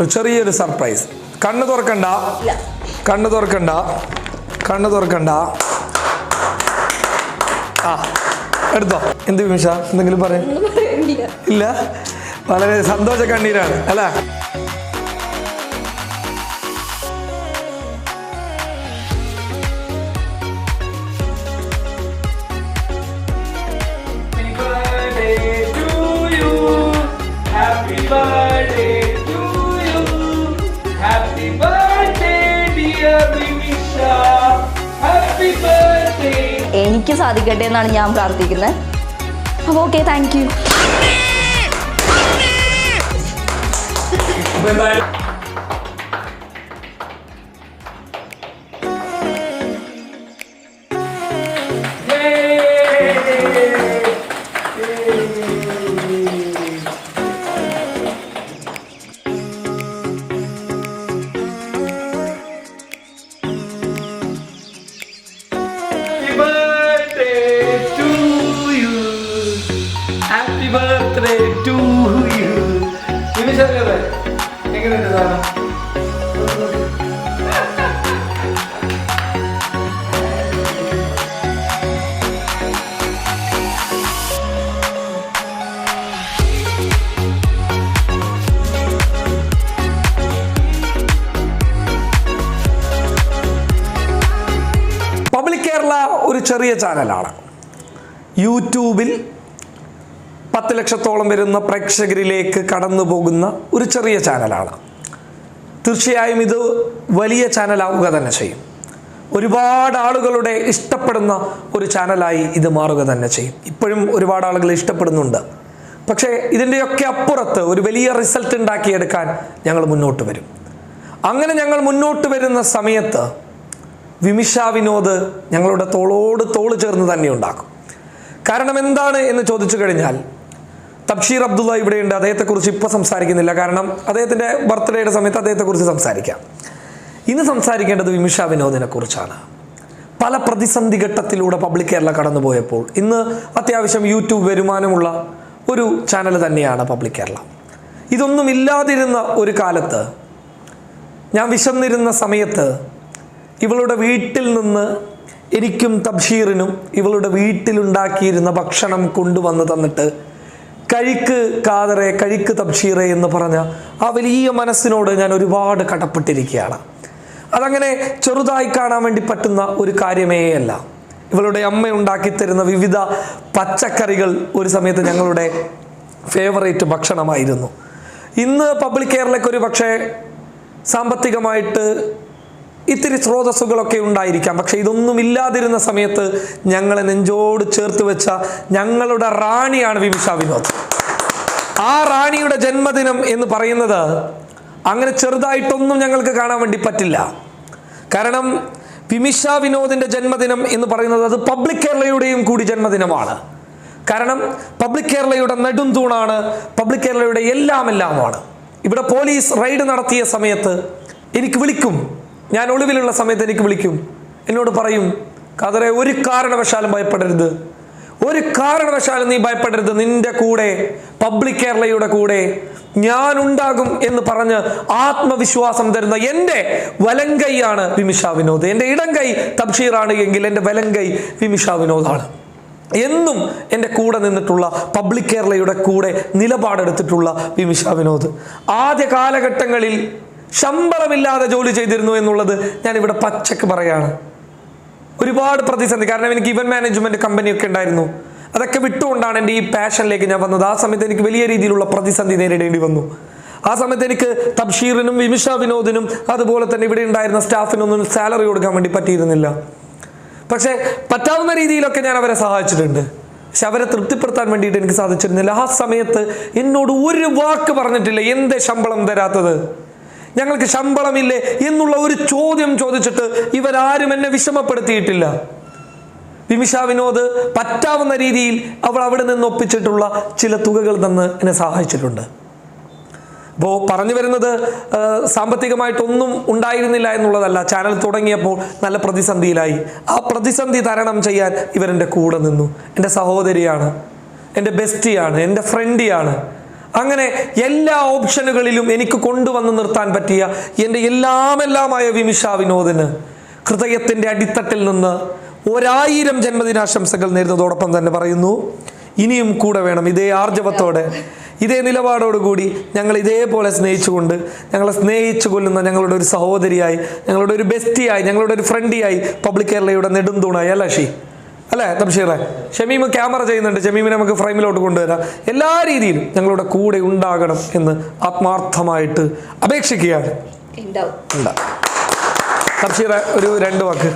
ഒരു ചെറിയൊരു സർപ്രൈസ്. കണ്ണു തുറക്കണ്ട. കണ്ണു തുറക്കണ്ട. കണ്ണു തുറക്കണ്ട. ആ എടുത്തോ. എന്ത് വിമിഷ എന്തെങ്കിലും പറയാം. ഇല്ല. വളരെ സന്തോഷ കണ്ണീരാണ് അല്ല? സാധിക്കട്ടെ എന്നാണ് ഞാൻ പ്രാർത്ഥിക്കുന്നത്. അപ്പോൾ ഓക്കെ താങ്ക് യു ചെറിയ ചാനലാണ്. യൂട്യൂബിൽ പത്ത് ലക്ഷത്തോളം വരുന്ന പ്രേക്ഷകരിലേക്ക് കടന്നു പോകുന്ന ഒരു ചെറിയ ചാനലാണ്. തീർച്ചയായും ഇത് വലിയ ചാനലാവുക തന്നെ ചെയ്യും. ഒരുപാട് ആളുകളുടെ ഇഷ്ടപ്പെടുന്ന ഒരു ചാനലായി ഇത് മാറുക തന്നെ ചെയ്യും. ഇപ്പോഴും ഒരുപാട് ആളുകൾ ഇഷ്ടപ്പെടുന്നുണ്ട്. പക്ഷേ ഇതിന്റെയൊക്കെ അപ്പുറത്ത് ഒരു വലിയ റിസൾട്ട് ഉണ്ടാക്കിയെടുക്കാൻ ഞങ്ങൾ മുന്നോട്ട് വരും. അങ്ങനെ ഞങ്ങൾ മുന്നോട്ട് വരുന്ന സമയത്ത് വിമിഷ വിനോദ് ഞങ്ങളുടെ തോളോട് തോൾ ചേർന്ന് തന്നെ ഉണ്ടാക്കും. കാരണം എന്താണ് എന്ന് ചോദിച്ചു കഴിഞ്ഞാൽ തബ്ഷീർ അബ്ദുള്ള ഇവിടെയുണ്ട്. അദ്ദേഹത്തെക്കുറിച്ച് ഇപ്പോൾ സംസാരിക്കുന്നില്ല. കാരണം അദ്ദേഹത്തിന്റെ ബർത്ത്ഡേയുടെ സമയത്ത് അദ്ദേഹത്തെക്കുറിച്ച് സംസാരിക്കാം. ഇന്ന് സംസാരിക്കേണ്ടത് വിമിഷ വിനോദിനെ കുറിച്ചാണ് പല പ്രതിസന്ധി ഘട്ടത്തിലൂടെ പബ്ലിക് കേരള കടന്നുപോയപ്പോൾ ഇന്ന് അത്യാവശ്യം യൂട്യൂബ് വരുമാനമുള്ള ഒരു ചാനൽ തന്നെയാണ് പബ്ലിക് കേരള. ഇതൊന്നും ഇല്ലാതിരുന്ന ഒരു കാലത്ത് ഞാൻ വിശന്നിരുന്ന സമയത്ത് ഇവളുടെ വീട്ടിൽ നിന്ന് എനിക്കും തബ്ഷീറിനും ഇവളുടെ വീട്ടിലുണ്ടാക്കിയിരുന്ന ഭക്ഷണം കൊണ്ടുവന്ന് തന്നിട്ട് കഴിക്ക് കാതറെ കഴിക്ക് തബ്ഷീറെ എന്ന് പറഞ്ഞ ആ വലിയ മനസ്സിനോട് ഞാൻ ഒരുപാട് കടപ്പെട്ടിരിക്കുകയാണ്. അതങ്ങനെ ചെറുതായി കാണാൻ വേണ്ടി പറ്റുന്ന ഒരു കാര്യമേ അല്ല. ഇവളുടെ അമ്മ ഉണ്ടാക്കി തരുന്ന വിവിധ പച്ചക്കറികൾ ഒരു സമയത്ത് ഞങ്ങളുടെ ഫേവറേറ്റ് ഭക്ഷണമായിരുന്നു. ഇന്ന് പബ്ലിക് കേരളയ്ക്ക് ഒരു പക്ഷേ സാമ്പത്തികമായിട്ട് ഇത്തിരി സ്രോതസ്സുകളൊക്കെ ഉണ്ടായിരിക്കാം. പക്ഷെ ഇതൊന്നും ഇല്ലാതിരുന്ന സമയത്ത് ഞങ്ങളെ നെഞ്ചോട് ചേർത്ത് വെച്ച ഞങ്ങളുടെ റാണിയാണ് വിമിഷ വിനോദ്. ആ റാണിയുടെ ജന്മദിനം എന്ന് പറയുന്നത് അങ്ങനെ ചെറുതായിട്ടൊന്നും ഞങ്ങൾക്ക് കാണാൻ വേണ്ടി പറ്റില്ല. കാരണം വിമിഷ വിനോദിന്റെ ജന്മദിനം എന്ന് പറയുന്നത് അത് പബ്ലിക് കേരളയുടെയും കൂടി ജന്മദിനമാണ്. കാരണം പബ്ലിക് കേരളയുടെ നെടും തൂണാണ് പബ്ലിക് കേരളയുടെ എല്ലാം എല്ലാമാണ് ഇവിടെ പോലീസ് റെയ്ഡ് നടത്തിയ സമയത്ത് എനിക്ക് വിളിക്കും. ഞാൻ ഒളിവിലുള്ള സമയത്ത് എനിക്ക് വിളിക്കും. എന്നോട് പറയും കതറെ ഒരു കാരണവശാലും ഭയപ്പെടരുത്. ഒരു കാരണവശാലും നീ ഭയപ്പെടരുത്. നിന്റെ കൂടെ പബ്ലിക് കേരളയുടെ കൂടെ ഞാൻ ഉണ്ടാകും എന്ന് പറഞ്ഞ് ആത്മവിശ്വാസം തരുന്ന എന്റെ വലങ്കൈയാണ് വിമിഷ വിനോദ്. എന്റെ ഇടങ്കൈ തബ്ഷീറാണ് എങ്കിൽ എന്റെ വലങ്കൈ വിമിഷ വിനോദാണ്. എന്നും എന്റെ കൂടെ നിന്നിട്ടുള്ള പബ്ലിക് കേരളയുടെ കൂടെ നിലപാടെടുത്തിട്ടുള്ള വിമിഷ വിനോദ്. ആദ്യ കാലഘട്ടങ്ങളിൽ ശമ്പളമില്ലാതെ ജോലി ചെയ്തിരുന്നു എന്നുള്ളത് ഞാൻ ഇവിടെ പച്ചക്ക് പറയാണ്. ഒരുപാട് പ്രതിസന്ധി. കാരണം എനിക്ക് ഇവൻ മാനേജ്മെന്റ് കമ്പനിയൊക്കെ ഉണ്ടായിരുന്നു. അതൊക്കെ വിട്ടുകൊണ്ടാണ് എന്റെ ഈ പാഷനിലേക്ക് ഞാൻ വന്നത്. ആ സമയത്ത് എനിക്ക് വലിയ രീതിയിലുള്ള പ്രതിസന്ധി നേരിടേണ്ടി വന്നു. ആ സമയത്ത് എനിക്ക് തബ്ഷീറിനും വിമിഷ വിനോദിനും അതുപോലെ തന്നെ ഇവിടെ ഉണ്ടായിരുന്ന സ്റ്റാഫിനൊന്നും സാലറി കൊടുക്കാൻ വേണ്ടി പറ്റിയിരുന്നില്ല. പക്ഷേ പറ്റാവുന്ന രീതിയിലൊക്കെ ഞാൻ അവരെ സഹായിച്ചിട്ടുണ്ട്. പക്ഷെ അവരെ തൃപ്തിപ്പെടുത്താൻ വേണ്ടിയിട്ട് എനിക്ക് സാധിച്ചിരുന്നില്ല. ആ സമയത്ത് എന്നോട് ഒരു വാക്ക് പറഞ്ഞിട്ടില്ല. എന്തേ ശമ്പളം തരാത്തത്? ഞങ്ങൾക്ക് ശമ്പളമില്ലേ എന്നുള്ള ഒരു ചോദ്യം ചോദിച്ചിട്ട് ഇവരാരും എന്നെ വിഷമപ്പെടുത്തിയിട്ടില്ല. വിമിഷ വിനോദ് പറ്റാവുന്ന രീതിയിൽ അവൾ അവിടെ നിന്ന് ഒപ്പിച്ചിട്ടുള്ള ചില തുകകൾ തന്ന് എന്നെ സഹായിച്ചിട്ടുണ്ട്. അപ്പോൾ പറഞ്ഞു വരുന്നത് സാമ്പത്തികമായിട്ടൊന്നും ഉണ്ടായിരുന്നില്ല എന്നുള്ളതല്ല. ചാനൽ തുടങ്ങിയപ്പോൾ നല്ല പ്രതിസന്ധിയിലായി. ആ പ്രതിസന്ധി തരണം ചെയ്യാൻ ഇവരെന്റെ കൂടെ നിന്നു. എന്റെ സഹോദരിയാണ് എന്റെ ബെസ്റ്റിയാണ് എന്റെ ഫ്രണ്ടിയാണ്. അങ്ങനെ എല്ലാ ഓപ്ഷനുകളിലും എനിക്ക് കൊണ്ടുവന്ന് നിർത്താൻ പറ്റിയ എന്റെ എല്ലാമെല്ലാമായ വിമിഷ വിനോദിന് ഹൃദയത്തിന്റെ അടിത്തട്ടിൽ നിന്ന് ഒരായിരം ജന്മദിനാശംസകൾ നേരുന്നതോടൊപ്പം തന്നെ പറയുന്നു ഇനിയും കൂടെ വേണം ഇതേ ആർജവത്തോടെ ഇതേ നിലപാടോടുകൂടി ഞങ്ങൾ ഇതേപോലെ സ്നേഹിച്ചുകൊണ്ട് ഞങ്ങളെ സ്നേഹിച്ചു കൊല്ലുന്ന ഞങ്ങളുടെ ഒരു സഹോദരിയായി ഞങ്ങളുടെ ഒരു ബെസ്റ്റിയായി ഞങ്ങളുടെ ഒരു ഫ്രണ്ടിയായി പബ്ലിക് കേരളയുടെ നെടുന്തൂണായി. അല്ല ഷീ അല്ലേ തംഷീറെ ഷമീം ക്യാമറ ചെയ്യുന്നുണ്ട്. ഷമീമിനെ നമുക്ക് ഫ്രെയിമിലോട്ട് കൊണ്ടുവരാം. എല്ലാ രീതിയിലും ഞങ്ങളുടെ കൂടെ ഉണ്ടാകണം എന്ന് ആത്മാർത്ഥമായിട്ട് അപേക്ഷിക്കുകയാണ്. തംഷീറെ ഒരു രണ്ട് വാക്ക്.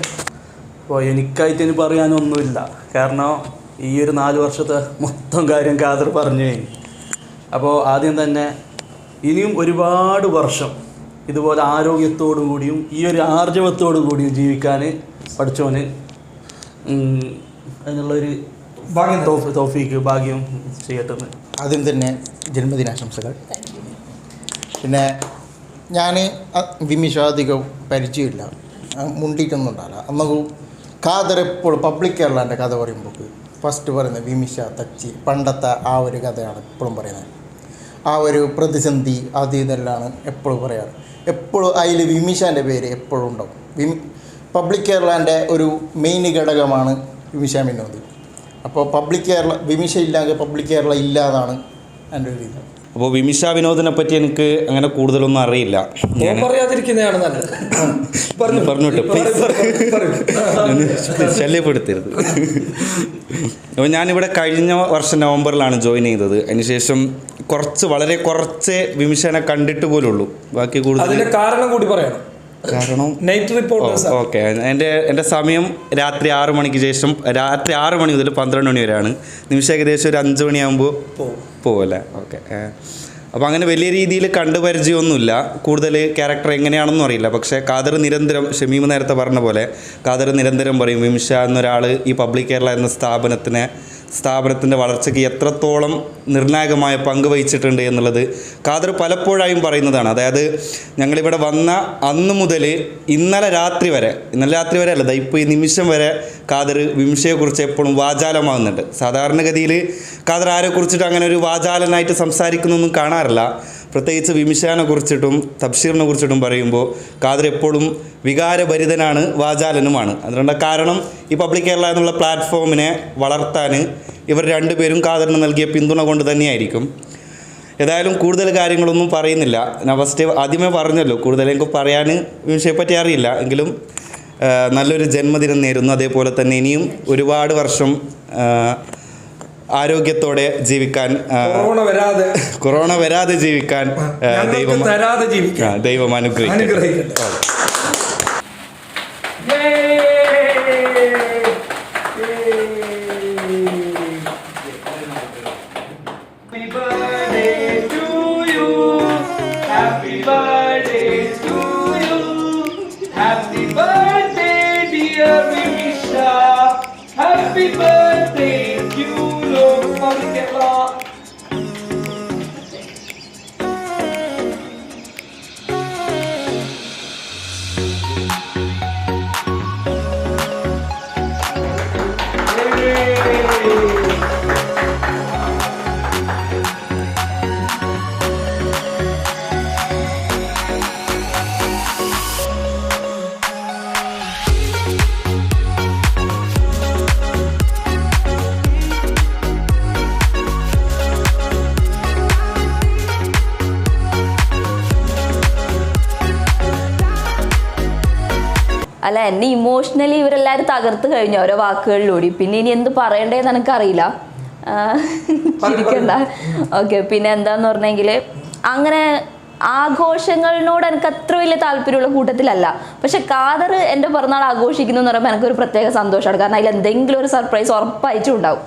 അപ്പോൾ എനിക്കായിട്ട് ഇനി പറയാനൊന്നുമില്ല. കാരണം ഈ ഒരു നാല് വർഷത്തെ മൊത്തം കാര്യം ഖാദർ പറഞ്ഞു. കഴിഞ്ഞു അപ്പോൾ ആദ്യം തന്നെ ഇനിയും ഒരുപാട് വർഷം ഇതുപോലെ ആരോഗ്യത്തോടു കൂടിയും ഈ ഒരു ആർജവത്തോടു കൂടിയും ജീവിക്കാൻ പഠിച്ചോന് അതിനുള്ളൊരു ഭാഗ്യം തോഫിക്ക് തോഫീക്ക് ഭാഗ്യം ചെയ്യട്ടെ ആദ്യം തന്നെ ജന്മദിനാശംസകൾ. പിന്നെ ഞാൻ വിമിഷാധികം പരിചയമില്ല. മുണ്ടിയിട്ടൊന്നും ഉണ്ടാവില്ല. അന്നൊക്കെ ഖാദർ എപ്പോഴും പബ്ലിക് കേരളന്റെ കഥ പറയുമ്പോൾ ഫസ്റ്റ് പറയുന്നത് വിമിഷ തച്ചി. പണ്ടത്തെ ആ ഒരു കഥയാണ് എപ്പോഴും പറയുന്നത്. ആ ഒരു പ്രതിസന്ധി അത് ഇതെല്ലാം എപ്പോഴും പറയാറ്. എപ്പോഴും അതിൽ വിമിഷാന്റെ പേര് എപ്പോഴും ഉണ്ടാവും. വിമി പബ്ലിക് കേരളന്റെ ഒരു മെയിൻ ഘടകമാണ് വിമിഷ വിനോദ് അപ്പോൾ പബ്ലിക് കേരള വിമിഷ ഇല്ലാതെ പബ്ലിക് കേരള ഇല്ല എന്നാണ് എന്റെ ഒരു ഇത് അപ്പോൾ വിമിഷ വിനോദിനെ പറ്റി എനിക്ക് അങ്ങനെ കൂടുതലൊന്നും അറിയില്ല. ഞാൻ പറയാതിരിക്കുന്നതാണ് നല്ലത്. പറഞ്ഞു. പറഞ്ഞോട്ടെ ശല്യപ്പെടുത്തരുത്. അപ്പോൾ ഞാനിവിടെ കഴിഞ്ഞ വർഷം നവംബറിലാണ് ജോയിൻ ചെയ്തത്. അതിനുശേഷം കുറച്ച് വളരെ കുറച്ച് വിമിഷനെ കണ്ടിട്ട് പോലുള്ളൂ. ബാക്കി കൂടുതൽ അതിന്റെ കാരണം കൂടി പറയണം. കാരണം നൈറ്റ് ഓക്കെ. എന്റെ എന്റെ സമയം രാത്രി ആറ് മണിക്ക് ശേഷം രാത്രി ആറ് മണി മുതൽ പന്ത്രണ്ട് മണി വരെയാണ്. നിമിഷം ഏകദേശം ഒരു അഞ്ച് മണിയാകുമ്പോൾ പോവല്ലേ ഓക്കെ. അപ്പോൾ അങ്ങനെ വലിയ രീതിയിൽ കണ്ടു പരിചയമൊന്നുമില്ല കൂടുതൽ ക്യാരക്ടർ എങ്ങനെയാണെന്നും അറിയില്ല. പക്ഷേ കാദർ നിരന്തരം ഷമീം നേരത്തെ പറഞ്ഞ പോലെ കാദർ നിരന്തരം പറയും വിമിഷ എന്നൊരാൾ ഈ പബ്ലിക് കേരള എന്ന സ്ഥാപനത്തിനെ സ്ഥാപനത്തിന്റെ വളർച്ചയ്ക്ക് എത്രത്തോളം നിർണായകമായ പങ്ക് വഹിച്ചിട്ടുണ്ട് എന്നുള്ളത് ഖാദർ പലപ്പോഴായും പറയുന്നതാണ്. അതായത് ഞങ്ങളിവിടെ വന്ന അന്ന് മുതൽ ഇന്നലെ രാത്രി വരെ ഇന്നലെ രാത്രി വരെ അല്ല ഇപ്പോൾ ഈ നിമിഷം വരെ ഖാദർ വിംശയെക്കുറിച്ച് എപ്പോഴും വാചാലമാകുന്നുണ്ട്. സാധാരണഗതിയിൽ ഖാദർ ആരെക്കുറിച്ചിട്ട് അങ്ങനെ ഒരു വാചാലനായിട്ട് സംസാരിക്കുന്നൊന്നും കാണാറില്ല. പ്രത്യേകിച്ച് വിമിഷാനെ കുറിച്ചിട്ടും തബ്ഷീറിനെ കുറിച്ചിട്ടും പറയുമ്പോൾ ഖാദർ എപ്പോഴും വികാരഭരിതനാണ് വാചാലനുമാണ്. അതുകൊണ്ട് കാരണം ഈ പബ്ലിക് കേരള എന്നുള്ള പ്ലാറ്റ്ഫോമിനെ വളർത്താൻ ഇവർ രണ്ടുപേരും ഖാദറിന് നൽകിയ പിന്തുണ കൊണ്ട് തന്നെയായിരിക്കും. ഏതായാലും കൂടുതൽ കാര്യങ്ങളൊന്നും പറയുന്നില്ല. ഞാൻ ഫസ്റ്റ് ആദ്യമേ പറഞ്ഞല്ലോ കൂടുതൽ എനിക്ക് പറയാൻ വിഷയപ്പറ്റി അറിയില്ല. എങ്കിലും നല്ലൊരു ജന്മദിനം നേരുന്നു. അതേപോലെ തന്നെ ഇനിയും ഒരുപാട് വർഷം ആരോഗ്യത്തോടെ ജീവിക്കാൻ കൊറോണ വരാതെ കൊറോണ വരാതെ ജീവിക്കാൻ ദൈവം തരാതെ ജീവിക്കാൻ ദൈവം അനുഗ്രഹിക്കട്ടെ. അനുഗ്രഹിക്കട്ടെ. Happy birthday എന്നെ ഇമോഷണലി ഇവരെല്ലാവരും തകർത്ത് കഴിഞ്ഞു ഓരോ വാക്കുകളിലൂടെ പിന്നെ ഇനി എന്ത് പറയണ്ടേന്ന് എനിക്കറിയില്ല. അറിയില്ല ചിരിക്കണ്ട. ഓക്കെ പിന്നെ എന്താന്ന് പറഞ്ഞെങ്കിൽ അങ്ങനെ ആഘോഷങ്ങളിനോട് എനിക്ക് അത്ര വലിയ താല്പര്യമുള്ള കൂട്ടത്തിലല്ല. പക്ഷെ കാതർ എന്റെ പിറന്നാൾ ആഘോഷിക്കുന്നു എന്ന് പറയുമ്പോൾ എനിക്കൊരു പ്രത്യേക സന്തോഷമാണ്. കാരണം അതിൽ എന്തെങ്കിലും ഒരു സർപ്രൈസ് ഉറപ്പായിട്ടും ഉണ്ടാവും.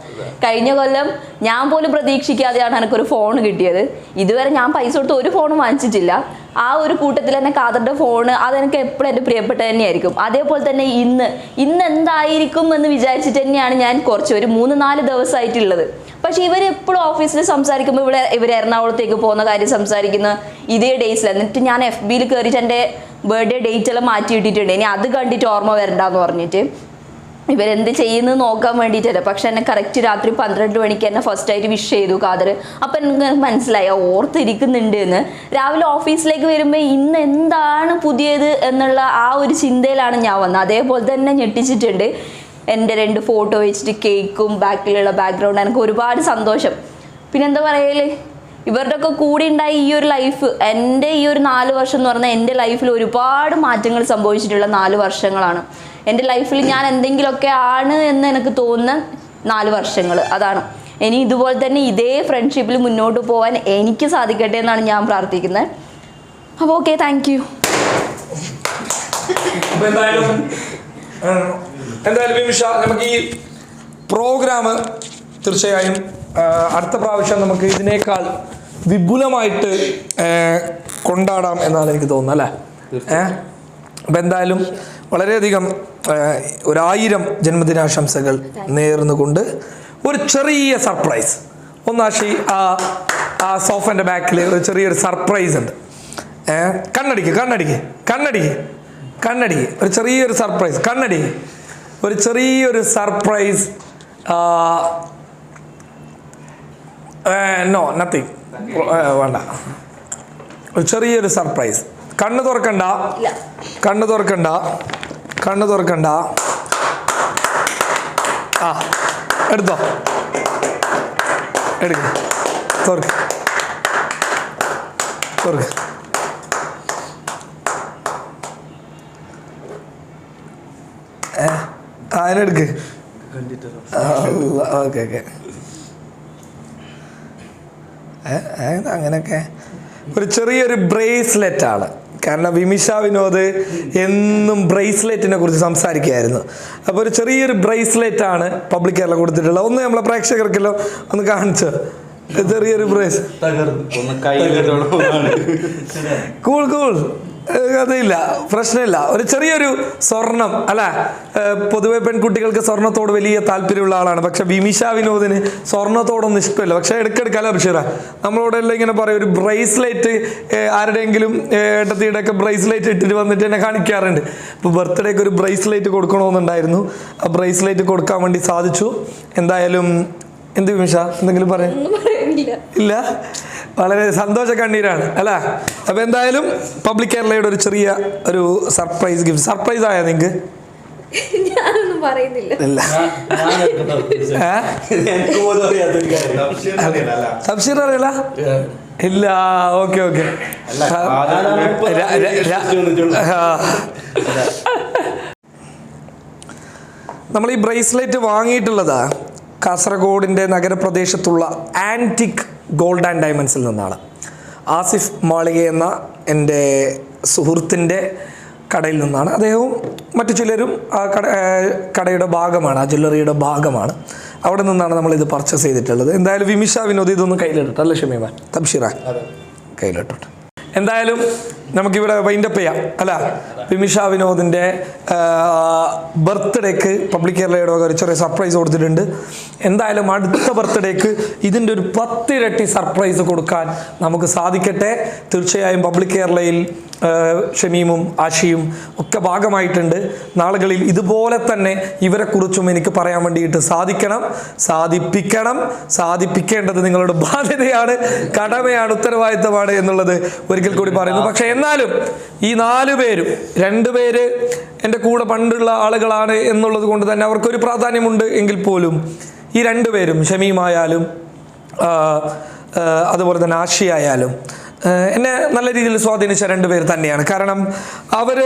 കഴിഞ്ഞ കൊല്ലം ഞാൻ പോലും പ്രതീക്ഷിക്കാതെയാണ് എനിക്കൊരു ഫോൺ കിട്ടിയത്. ഇതുവരെ ഞാൻ പൈസ കൊടുത്ത് ഒരു ഫോൺ വാങ്ങിച്ചിട്ടില്ല. ആ ഒരു കൂട്ടത്തിൽ തന്നെ കാതറിന്റെ ഫോണ് അതെനിക്ക് എപ്പോഴും എന്റെ പ്രിയപ്പെട്ട തന്നെയായിരിക്കും. അതേപോലെ തന്നെ ഇന്ന്. ഇന്ന് എന്തായിരിക്കും എന്ന് വിചാരിച്ചിട്ട് തന്നെയാണ് ഞാൻ കുറച്ച് ഒരു മൂന്ന് നാല് ദിവസമായിട്ടുള്ളത്. പക്ഷെ ഇവർ എപ്പോഴും ഓഫീസിൽ സംസാരിക്കുമ്പോൾ ഇവിടെ ഇവർ എറണാകുളത്തേക്ക് പോകുന്ന കാര്യം സംസാരിക്കുന്ന. ഇതേ ഡേയ്സിൽ എന്നിട്ട് ഞാൻ എഫ് ബിയിൽ കയറിയിട്ട് എന്റെ ബർത്ത്ഡേ ഡേറ്റ് എല്ലാം മാറ്റി ഇട്ടിട്ടുണ്ട്. ഇനി അത് കണ്ടിട്ട് ഓർമ്മ വരണ്ടെന്ന് പറഞ്ഞിട്ട്. ഇവരെന്ത് ചെയ്യുന്നത് നോക്കാൻ വേണ്ടിയിട്ടല്ല. പക്ഷെ എന്നെ കറക്റ്റ് രാത്രി പന്ത്രണ്ട് മണിക്ക് എന്നെ ഫസ്റ്റ് ആയിട്ട് വിഷ് ചെയ്തു കാതർ അപ്പം എനിക്ക് മനസ്സിലായി ഓർത്തിരിക്കുന്നുണ്ട് എന്ന് രാവിലെ ഓഫീസിലേക്ക് വരുമ്പോൾ ഇന്ന് എന്താണ് പുതിയത് എന്നുള്ള ആ ഒരു ചിന്തയിലാണ് ഞാൻ വന്നത്. അതേപോലെ തന്നെ ഞെട്ടിച്ചിട്ടുണ്ട്. എന്റെ രണ്ട് ഫോട്ടോ വെച്ചിട്ട് കേക്കും ബാക്കിലുള്ള ബാക്ക്ഗ്രൗണ്ട് എനിക്ക് ഒരുപാട് സന്തോഷം. പിന്നെന്താ പറയൽ? ഇവരുടെ ഒക്കെ കൂടി ഉണ്ടായ ഈ ഒരു ലൈഫ് എന്റെ ഈ ഒരു നാല് വർഷം എന്ന് പറഞ്ഞാൽ എന്റെ ലൈഫിൽ ഒരുപാട് മാറ്റങ്ങൾ സംഭവിച്ചിട്ടുള്ള നാല് വർഷങ്ങളാണ്. എന്റെ ലൈഫിൽ ഞാൻ എന്തെങ്കിലുമൊക്കെ ആണ് എന്ന് എനിക്ക് തോന്നുന്ന നാല് വർഷങ്ങൾ അതാണ്. ഇനി ഇതുപോലെ തന്നെ ഇതേ ഫ്രണ്ട്ഷിപ്പിൽ മുന്നോട്ട് പോകാൻ എനിക്ക് സാധിക്കട്ടെ എന്നാണ് ഞാൻ പ്രാർത്ഥിക്കുന്നത്. അപ്പോൾ ഓക്കെ താങ്ക് യു എന്തായാലും വിമിഷ നമുക്ക് ഈ പ്രോഗ്രാം തീർച്ചയായും അടുത്ത പ്രാവശ്യം നമുക്ക് ഇതിനേക്കാൾ വിപുലമായിട്ട് കൊണ്ടാടാം എന്നാണ് എനിക്ക് തോന്നുന്നത് അല്ലേ? ഏഹ് അപ്പം എന്തായാലും വളരെയധികം ഏ, ഒരായിരം ജന്മദിനാശംസകൾ നേർന്നുകൊണ്ട് ഒരു ചെറിയ സർപ്രൈസ് ഒന്നാശി ആ ആ സോഫന്റെ ബാക്കിൽ ഒരു ചെറിയൊരു സർപ്രൈസ് ഉണ്ട്. ഏ? കണ്ണടിക്ക് കണ്ണടിക്ക് കണ്ണടിക്ക്. കണ്ണടിക്ക് ഒരു ചെറിയൊരു സർപ്രൈസ് കണ്ണടി ഒരു ചെറിയൊരു സർപ്രൈസ് നോ നത്തിങ് വേണ്ട. ഒരു ചെറിയൊരു സർപ്രൈസ് കണ്ണ് തുറക്കണ്ട. കണ്ണ് തുറക്കണ്ട. കണ്ണ് തുറക്കണ്ട. ആ എടുത്തോ. എടുക്ക. തുറക്ക്. തുറക്ക്. അതിനെടുക്ക് ഓക്കെ ഓക്കെ. അങ്ങനെയൊക്കെ. ഒരു ചെറിയൊരു ബ്രേസ്ലെറ്റ് ആണ് കാരണം വിമിഷ വിനോദ് എന്നും ബ്രേസ്ലെറ്റിനെ കുറിച്ച് സംസാരിക്കുകയായിരുന്നു. അപ്പോൾ ഒരു ചെറിയൊരു ബ്രേസ്ലെറ്റ് ആണ് പബ്ലിക് കേരള കൊടുത്തിട്ടുള്ളത്. ഒന്ന് നമ്മളെ പ്രേക്ഷകർക്കല്ലോ ഒന്ന് കാണിച്ചു. ചെറിയൊരു ബ്രേസ്. Cool cool. അതില്ല. പ്രശ്നമില്ല. ഒരു ചെറിയൊരു സ്വർണം അല്ല? പൊതുവെ പെൺകുട്ടികൾക്ക് സ്വർണത്തോട് വലിയ താല്പര്യമുള്ള ആളാണ്. പക്ഷെ വിമിഷ വിനോദിന് സ്വർണത്തോടൊന്നും ഇഷ്ടമില്ല. പക്ഷെ എടുക്കെടുക്കാലോ അഭിഷേറ നമ്മളോട് എല്ലാം ഇങ്ങനെ പറയും ഒരു ബ്രേസ്ലെറ്റ് ആരുടെയെങ്കിലും ഏട്ടത്തിയുടെ ഒക്കെ ബ്രേസ്ലെറ്റ് ഇട്ടിട്ട് വന്നിട്ട് എന്നെ കാണിക്കാറുണ്ട്. ഇപ്പോൾ ബർത്ത്ഡേക്ക് ഒരു ബ്രേസ്ലെറ്റ് കൊടുക്കണമെന്നുണ്ടായിരുന്നു. ആ ബ്രേസ്ലെറ്റ് കൊടുക്കാൻ വേണ്ടി സാധിച്ചു. എന്തായാലും എന്ത് വിമിഷ? എന്തെങ്കിലും പറയാം ഇല്ല? വളരെ സന്തോഷ കണ്ണീരാണ് അല്ല? അപ്പൊ എന്തായാലും പബ്ലിക് കേരളയുടെ ഒരു ചെറിയ ഒരു സർപ്രൈസ് ഗിഫ്റ്റ്. സർപ്രൈസ് ആയ നിങ്ങക്ക്? ഞാനൊന്നും പറയുന്നില്ല. തബ്ഷീർ അറിയില്ല ഇല്ല. Okay okay. നമ്മൾ ഈ ബ്രേസ്ലെറ്റ് വാങ്ങിയിട്ടുള്ളതാ കാസർഗോഡിന്റെ നഗരപ്രദേശത്തുള്ള ആന്റിക് ഗോൾഡ് ആൻഡ് ഡയമണ്ട്സിൽ നിന്നാണ്. ആസിഫ് മാളിക എന്ന എന്റെ സുഹൃത്തിന്റെ കടയിൽ നിന്നാണ്. അദ്ദേഹവും മറ്റു ചിലരും ആ കട കടയുടെ ഭാഗമാണ് ആ ജ്വല്ലറിയുടെ ഭാഗമാണ്. അവിടെ നിന്നാണ് നമ്മൾ ഇത് പർച്ചേസ് ചെയ്തിട്ടുള്ളത്. എന്തായാലും വിമിഷ വിനോദ് ഇതൊന്നും കയ്യിലിട്ടോ അല്ലേ ഷമീമാൻ തബ്ഷിറ? കയ്യിലിട്ടിട്ട്. എന്തായാലും നമുക്കിവിടെ വൈൻഡപ്പ് ചെയ്യാം അല്ല? വിമിഷ വിനോദിന്റെ ബർത്ത്ഡേക്ക് പബ്ലിക് കേരളയുടെ ഒരു ചെറിയ സർപ്രൈസ് കൊടുത്തിട്ടുണ്ട്. എന്തായാലും അടുത്ത ബർത്ത്ഡേക്ക് ഇതിന്റെ ഒരു പത്തിരട്ടി സർപ്രൈസ് കൊടുക്കാൻ നമുക്ക് സാധിക്കട്ടെ. തീർച്ചയായും പബ്ലിക് കേരളയിൽ ഷമീമും ആഷിയും ഒക്കെ ഭാഗമായിട്ടുണ്ട്. നാളുകളിൽ ഇതുപോലെ തന്നെ ഇവരെക്കുറിച്ചും എനിക്ക് പറയാൻ വേണ്ടിയിട്ട് സാധിക്കണം. സാധിപ്പിക്കണം. സാധിപ്പിക്കേണ്ടത് നിങ്ങളുടെ ബാധ്യതയാണ്. കടമയാണ് ഉത്തരവാദിത്തമാണ് എന്നുള്ളത് ഒരിക്കൽ കൂടി പറയുന്നു. പക്ഷെ എന്നാലും ഈ നാലു പേരും രണ്ടുപേര് എന്റെ കൂടെ പണ്ടുള്ള ആളുകളാണ് എന്നുള്ളത് കൊണ്ട് തന്നെ അവർക്കൊരു പ്രാധാന്യമുണ്ട് എങ്കിൽ പോലും ഈ രണ്ടുപേരും ഷമീമായാലും അതുപോലെ തന്നെ ആഷിയായാലും എന്നെ നല്ല രീതിയിൽ സ്വാധീനിച്ച രണ്ടുപേർ തന്നെയാണ്. കാരണം അവർ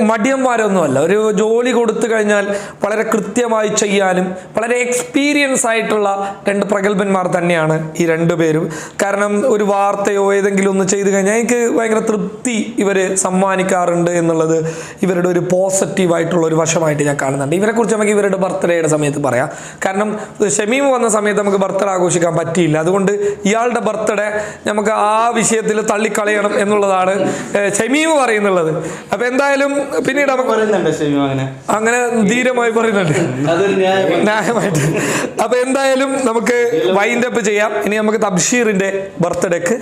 മടിയന്മാരൊന്നുമല്ല. ഒരു ജോലി കൊടുത്തു കഴിഞ്ഞാൽ വളരെ കൃത്യമായി ചെയ്യാനും വളരെ എക്സ്പീരിയൻസ് ആയിട്ടുള്ള രണ്ട് പ്രഗത്ഭന്മാർ തന്നെയാണ് ഈ രണ്ടുപേരും കാരണം ഒരു വാർത്തയോ ഏതെങ്കിലും ഒന്ന് ചെയ്തു കഴിഞ്ഞാൽ എനിക്ക് ഭയങ്കര തൃപ്തി ഇവർ സമ്മാനിക്കാറുണ്ട് എന്നുള്ളത് ഇവരുടെ ഒരു പോസിറ്റീവായിട്ടുള്ള ഒരു വശമായിട്ട് ഞാൻ കാണുന്നുണ്ട്. ഇവരെക്കുറിച്ച് നമുക്ക് ഇവരുടെ ബർത്ത്ഡേയുടെ സമയത്ത് പറയാം. കാരണം ഷമീം വന്ന സമയത്ത് നമുക്ക് ബർത്ത്ഡേ ആഘോഷിക്കാൻ പറ്റിയില്ല. അതുകൊണ്ട് ഇയാളുടെ ബർത്ത്ഡേ നമുക്ക് ആ വിഷയത്തിൽ തള്ളിക്കളയണം എന്നുള്ളതാണ് ഷമീം പറയുന്നുള്ളത്. അപ്പൊ എന്തായാലും പിന്നീട് അങ്ങനെ. ധീരമായി പറയുന്നുണ്ട്. ന്യായമായിട്ട്. അപ്പൊ എന്തായാലും നമുക്ക് വൈൻഡ് അപ്പ് ചെയ്യാം. ഇനി നമുക്ക് തബ്ഷീറിന്റെ ബർത്ത്ഡേക്ക്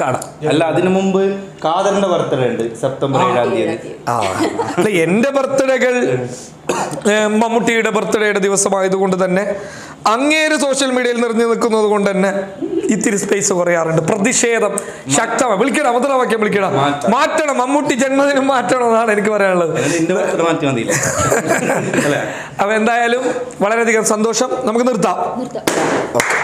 കാണാം. അല്ല അതിനു മുമ്പ് കാതറിന്റെ ബർത്ത്ഡേ ഉണ്ട് സെപ്റ്റംബർ ഏഴാം തീയതി. ആ. അല്ല എന്റെ ബർത്ത്ഡേകൾ മമ്മൂട്ടിയുടെ ബർത്ത്ഡേയുടെ ദിവസമായതുകൊണ്ട് തന്നെ അങ്ങേര് സോഷ്യൽ മീഡിയയിൽ നിറഞ്ഞു നിൽക്കുന്നത് കൊണ്ട് തന്നെ ഇത്തിരി സ്പേസ് കുറയാറുണ്ട്. പ്രതിഷേധം ശക്തമാണ്. വിളിക്കണം വാക്യം വിളിക്കണം മാറ്റണം. മമ്മൂട്ടി ജന്മദിനം മാറ്റണം എന്നാണ് എനിക്ക് പറയാനുള്ളത്. അപ്പൊ എന്തായാലും വളരെയധികം സന്തോഷം. നമുക്ക് നിർത്താം. നിർത്താം.